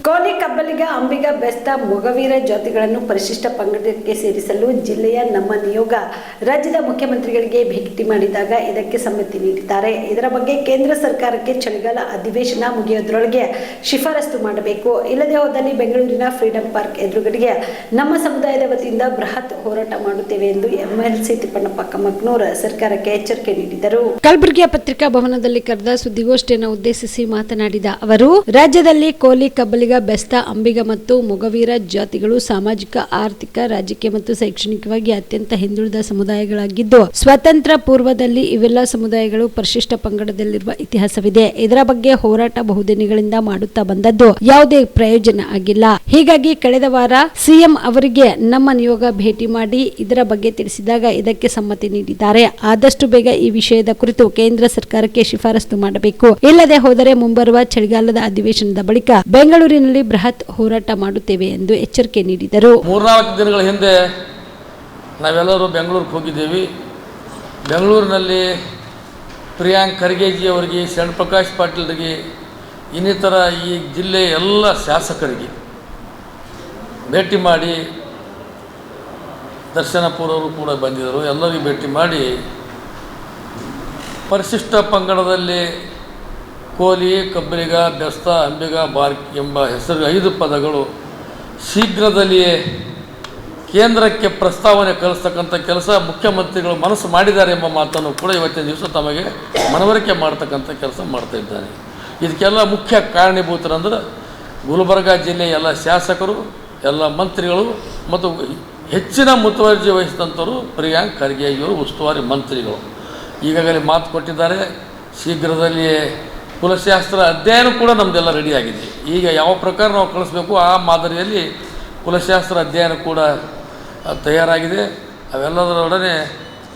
ಕೋಲಿ ಕಬ್ಬಲಿಗ, ಅಂಬಿಗ, ಬೆಸ್ತ, ಮೊಗವೀರ ಜಾತಿಗಳನ್ನು ಪರಿಶಿಷ್ಟ ಪಂಗಡಕ್ಕೆ ಸೇರಿಸಲು ಜಿಲ್ಲೆಯ ನಮ್ಮ ನಿಯೋಗ ರಾಜ್ಯದ ಮುಖ್ಯಮಂತ್ರಿಗಳಿಗೆ ಭೇಟಿ ಮಾಡಿದಾಗ ಇದಕ್ಕೆ ಸಮ್ಮತಿ ನೀಡಿದ್ದಾರೆ. ಇದರ ಬಗ್ಗೆ ಕೇಂದ್ರ ಸರ್ಕಾರಕ್ಕೆ ಚಳಿಗಾಲ ಅಧಿವೇಶನ ಮುಗಿಯೋದ್ರೊಳಗೆ ಶಿಫಾರಸು ಮಾಡಬೇಕು. ಇಲ್ಲದೆ ಹೋದಲ್ಲಿ ಬೆಂಗಳೂರಿನ ಫ್ರೀಡಂ ಪಾರ್ಕ್ ಎದುರುಗಡೆಗೆ ನಮ್ಮ ಸಮುದಾಯದ ವತಿಯಿಂದ ಬೃಹತ್ ಹೋರಾಟ ಮಾಡುತ್ತೇವೆ ಎಂದು ಎಂಎಲ್ಸಿ ತಿಪ್ಪಣ್ಣಪ್ಪ ಕಮಕ್ನೂರ್ ಸರ್ಕಾರಕ್ಕೆ ಎಚ್ಚರಿಕೆ ನೀಡಿದರು. ಕಲಬುರಗಿಯ ಪತ್ರಿಕಾ ಭವನದಲ್ಲಿ ಕರೆದ ಸುದ್ದಿಗೋಷ್ಠಿಯನ್ನು ಉದ್ದೇಶಿಸಿ ಮಾತನಾಡಿದ ಅವರು, ರಾಜ್ಯದಲ್ಲಿ ಕೋಲಿ ಕಬ್ಬಲಿಗ ಬೆಸ್ತ, ಅಂಬಿಗ ಮತ್ತು ಮೊಗವೀರ ಜಾತಿಗಳು ಸಾಮಾಜಿಕ, ಆರ್ಥಿಕ, ರಾಜಕೀಯ ಮತ್ತು ಶೈಕ್ಷಣಿಕವಾಗಿ ಅತ್ಯಂತ ಹಿಂದುಳಿದ ಸಮುದಾಯಗಳಾಗಿದ್ದು ಸ್ವತಂತ್ರ ಪೂರ್ವದಲ್ಲಿ ಇವೆಲ್ಲ ಸಮುದಾಯಗಳು ಪರಿಶಿಷ್ಟ ಪಂಗಡದಲ್ಲಿರುವ ಇತಿಹಾಸವಿದೆ. ಇದರ ಬಗ್ಗೆ ಹೋರಾಟ ಬಹುದಿನಗಳಿಂದ ಮಾಡುತ್ತಾ ಬಂದದ್ದು ಯಾವುದೇ ಪ್ರಯೋಜನ ಆಗಿಲ್ಲ. ಹೀಗಾಗಿ ಕಳೆದ ವಾರ ಸಿಎಂ ಅವರಿಗೆ ನಮ್ಮ ನಿಯೋಗ ಭೇಟಿ ಮಾಡಿ ಇದರ ಬಗ್ಗೆ ತಿಳಿಸಿದಾಗ ಇದಕ್ಕೆ ಸಮ್ಮತಿ ನೀಡಿದ್ದಾರೆ. ಆದಷ್ಟು ಬೇಗ ಈ ವಿಷಯದ ಕುರಿತು ಕೇಂದ್ರ ಸರ್ಕಾರಕ್ಕೆ ಶಿಫಾರಸು ಮಾಡಬೇಕು. ಇಲ್ಲದೆ ಹೋದರೆ ಮುಂಬರುವ ಚಳಿಗಾಲದ ಅಧಿವೇಶನದ ಬಳಿಕ ಬೆಂಗಳೂರಿನಲ್ಲಿ ಬೃಹತ್ ಹೋರಾಟ ಮಾಡುತ್ತೇವೆ ಎಂದು ಎಚ್ಚರಿಕೆ ನೀಡಿದರು. ಮೂರ್ನಾಲ್ಕು ದಿನಗಳ ಹಿಂದೆ ನಾವೆಲ್ಲರೂ ಬೆಂಗಳೂರಿಗೆ ಹೋಗಿದ್ದೇವೆ. ಬೆಂಗಳೂರಿನಲ್ಲಿ ಪ್ರಿಯಾಂಕ್ ಖರ್ಗೆಜಿ ಅವರಿಗೆ, ಶರಣ್ ಪ್ರಕಾಶ್ ಪಾಟೀಲ್ರಿಗೆ, ಇನ್ನಿತರ ಈ ಜಿಲ್ಲೆಯ ಎಲ್ಲ ಶಾಸಕರಿಗೆ ಭೇಟಿ ಮಾಡಿ ದರ್ಶನಪುರವರು ಕೂಡ ಬಂದಿದ್ದರು. ಎಲ್ಲರಿಗೂ ಭೇಟಿ ಮಾಡಿ ಪರಿಶಿಷ್ಟ ಪಂಗಡದಲ್ಲಿ ಕೋಲಿ ಕಬ್ಬರಿಗ ಬೆಸ್ತ, ಅಂಬಿಗ, ಬಾರ್ಕ್ ಎಂಬ ಹೆಸರು ಐದು ಪದಗಳು ಶೀಘ್ರದಲ್ಲಿಯೇ ಕೇಂದ್ರಕ್ಕೆ ಪ್ರಸ್ತಾವನೆ ಕಳಿಸ್ತಕ್ಕಂಥ ಕೆಲಸ ಮುಖ್ಯಮಂತ್ರಿಗಳು ಮನಸ್ಸು ಮಾಡಿದ್ದಾರೆ ಎಂಬ ಮಾತನ್ನು ಕೂಡ ಇವತ್ತಿನ ದಿವಸ ತಮಗೆ ಮನವರಿಕೆ ಮಾಡ್ತಕ್ಕಂಥ ಕೆಲಸ ಮಾಡ್ತಾ ಇದ್ದಾರೆ. ಇದಕ್ಕೆಲ್ಲ ಮುಖ್ಯ ಕಾರಣೀಭೂತರಂದ್ರೆ ಗುಲ್ಬರ್ಗ ಜಿಲ್ಲೆಯ ಎಲ್ಲ ಶಾಸಕರು, ಎಲ್ಲ ಮಂತ್ರಿಗಳು ಮತ್ತು ಹೆಚ್ಚಿನ ಮುತುವರ್ಜಿ ವಹಿಸಿದಂಥವರು ಪ್ರಿಯಾಂಕ್ ಖರ್ಗೆ ಇವರು ಉಸ್ತುವಾರಿ ಮಂತ್ರಿಗಳು. ಈಗಾಗಲೇ ಮಾತು ಕೊಟ್ಟಿದ್ದಾರೆ, ಶೀಘ್ರದಲ್ಲಿಯೇ ಕುಲಶಾಸ್ತ್ರ ಅಧ್ಯಯನ ಕೂಡ ನಮ್ಮದೆಲ್ಲ ರೆಡಿಯಾಗಿದೆ ಈಗ ಯಾವ ಪ್ರಕಾರ ನಾವು ಕಳಿಸ್ಬೇಕು ಆ ಮಾದರಿಯಲ್ಲಿ ಕುಲಶಾಸ್ತ್ರ ಅಧ್ಯಯನ ಕೂಡ ತಯಾರಾಗಿದೆ. ಅವೆಲ್ಲದರೊಡನೆ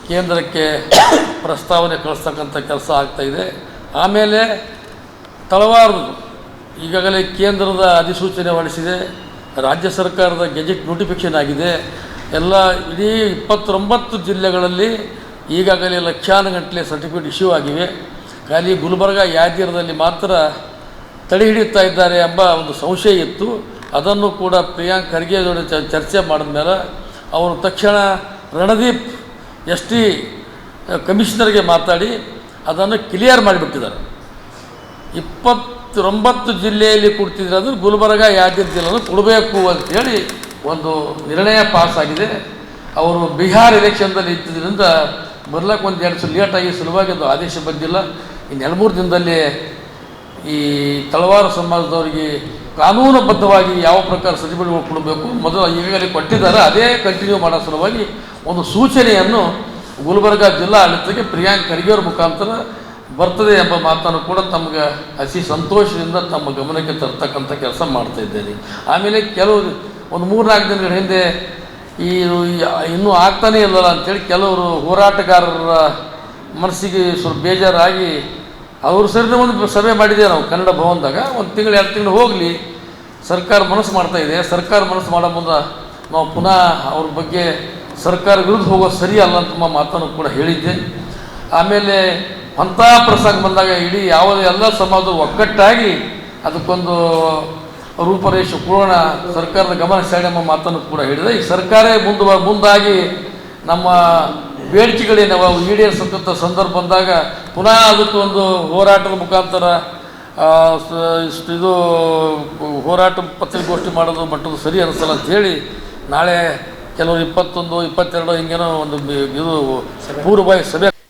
ಕೇಂದ್ರಕ್ಕೆ ಪ್ರಸ್ತಾವನೆ ಕಳಿಸ್ತಕ್ಕಂಥ ಕೆಲಸ ಆಗ್ತಾಯಿದೆ ಆಮೇಲೆ ತಳವಾರದು ಈಗಾಗಲೇ ಕೇಂದ್ರದ ಅಧಿಸೂಚನೆ ಹೊರಡಿಸಿದೆ. ರಾಜ್ಯ ಸರ್ಕಾರದ ಗೆಜೆಟ್ ನೋಟಿಫಿಕೇಷನ್ ಆಗಿದೆ. ಎಲ್ಲ ಇಡೀ ಇಪ್ಪತ್ತೊಂಬತ್ತು ಜಿಲ್ಲೆಗಳಲ್ಲಿ ಈಗಾಗಲೇ ಲಕ್ಷಾನುಗಟ್ಟಲೆ ಸರ್ಟಿಫಿಕೇಟ್ ಇಶ್ಯೂ ಆಗಿವೆ. ಖಾಲಿ ಗುಲ್ಬರ್ಗ ಯಾದಿರದಲ್ಲಿ ಮಾತ್ರ ತಡೆ ಹಿಡಿಯುತ್ತಾ ಇದ್ದಾರೆ ಎಂಬ ಒಂದು ಸಂಶಯ ಇತ್ತು. ಅದನ್ನು ಕೂಡ ಪ್ರಿಯಾಂಕ್ ಖರ್ಗೆ ಜೊತೆ ಚರ್ಚೆ ಮಾಡಿದ ಮೇಲೆ ಅವರು ತಕ್ಷಣ ರಣದೀಪ್ ಎಸ್ ಟಿ ಕಮಿಷನರ್ಗೆ ಮಾತಾಡಿ ಅದನ್ನು ಕ್ಲಿಯರ್ ಮಾಡಿಬಿಟ್ಟಿದ್ದಾರೆ. ಇಪ್ಪತ್ತೊಂಬತ್ತು ಜಿಲ್ಲೆಯಲ್ಲಿ ಕೊಡ್ತಿದ್ರೆ ಅದು ಗುಲ್ಬರ್ಗ, ಯಾದಗಿರಿ ಜಿಲ್ಲೆಯನ್ನು ಕೊಡಬೇಕು ಅಂತೇಳಿ ಒಂದು ನಿರ್ಣಯ ಪಾಸ್ ಆಗಿದೆ ಅವರು ಬಿಹಾರ್ ಎಲೆಕ್ಷನ್ದಲ್ಲಿ ಇದ್ದಿದ್ದರಿಂದ ಬರ್ಲಕ್ಕೆ ಒಂದು ಎರಡು ಸಲ ಲೇಟಾಗಿ ಸುಲಭವಾಗಿ ಅದು ಆದೇಶ ಬಂದಿಲ್ಲ. ಇನ್ನು ಎರಡು ದಿನದಲ್ಲಿ ಈ ತಳವಾರ ಸಮಾಜದವರಿಗೆ ಕಾನೂನುಬದ್ಧವಾಗಿ ಯಾವ ಪ್ರಕಾರ ಸರ್ಟಿಫಿಕೇಟ್ಗಳು ಕೊಡಬೇಕು, ಮೊದಲು ಈಗಾಗಲೇ ಕೊಟ್ಟಿದ್ದಾರೆ, ಅದೇ ಕಂಟಿನ್ಯೂ ಮಾಡೋ ಸಲುವಾಗಿ ಒಂದು ಸೂಚನೆಯನ್ನು ಗುಲ್ಬರ್ಗ ಜಿಲ್ಲಾ ಆಡಳಿತಕ್ಕೆ ಪ್ರಿಯಾಂಕ್ ಖರ್ಗೆಯವ್ರ ಮುಖಾಂತರ ಬರ್ತದೆ ಎಂಬ ಮಾತನ್ನು ಕೂಡ ತಮಗೆ ಅತಿ ಸಂತೋಷದಿಂದ ತಮ್ಮ ಗಮನಕ್ಕೆ ತರ್ತಕ್ಕಂಥ ಕೆಲಸ ಮಾಡ್ತಾ ಇದ್ದೇನೆ. ಆಮೇಲೆ ಕೆಲವು ಒಂದು ಮೂರ್ನಾಲ್ಕು ದಿನಗಳ ಹಿಂದೆ ಈ- ಇನ್ನೂ ಆಗ್ತಾನೇ ಇಲ್ಲಲ್ಲ ಅಂಥೇಳಿ ಕೆಲವರು ಹೋರಾಟಗಾರರ ಮನಸ್ಸಿಗೆ ಸ್ವಲ್ಪ ಬೇಜಾರಾಗಿ ಅವರು ಸರಿ ಒಂದು ಸಭೆ ಮಾಡಿದ್ದೇವೆ ನಾವು ಕನ್ನಡ ಭವನದಾಗ. ಒಂದು ತಿಂಗಳು, ಎರಡು ತಿಂಗಳು ಹೋಗಲಿ, ಸರ್ಕಾರ ಮನಸ್ಸು ಮಾಡ್ತಾ ಇದೆ. ಸರ್ಕಾರ ಮನಸ್ಸು ಮಾಡೋ ಮುಂದೆ ನಾವು ಪುನಃ ಅವ್ರ ಬಗ್ಗೆ ಸರ್ಕಾರ ವಿರುದ್ಧ ಹೋಗೋ ಸರಿ ಅಲ್ಲ ಅಂತ ಮಾತನ್ನು ಕೂಡ ಹೇಳಿದ್ದೆ. ಆಮೇಲೆ ಅಂಥ ಪ್ರಸಂಗ ಬಂದಾಗ ಇಡೀ ಯಾವುದೇ ಎಲ್ಲ ಸಮಾಜ ಒಗ್ಗಟ್ಟಾಗಿ ಅದಕ್ಕೊಂದು ರೂಪರೇಷ ಪೂರ್ಣ ಸರ್ಕಾರದ ಗಮನ ಸೆಳೆ ಎಂಬ ಮಾತನ್ನು ಕೂಡ ಹೇಳಿದೆ. ಈ ಸರ್ಕಾರೇ ಮುಂದೆ, ಮುಂದಾಗಿ ನಮ್ಮ ಬೇಡಿಕೆಗಳೇನವ ಈಡೇರಿಸತಕ್ಕಂಥ ಸಂದರ್ಭ ಬಂದಾಗ ಪುನಃ ಅದಕ್ಕೆ ಒಂದು ಹೋರಾಟದ ಮುಖಾಂತರ ಇದು ಹೋರಾಟ ಪತ್ರಿಕೋಷ್ಠಿ ಮಾಡೋದು ಮಟ್ಟದ್ದು ಸರಿ ಅನಿಸಲ್ಲ ಅಂಥೇಳಿ ನಾಳೆ ಕೆಲವರು ಇಪ್ಪತ್ತೊಂದು, ಇಪ್ಪತ್ತೆರಡು ಹಿಂಗೇನೋ ಒಂದು ಇದು ಪೂರ್ವಭಾವಿ ಸಭೆ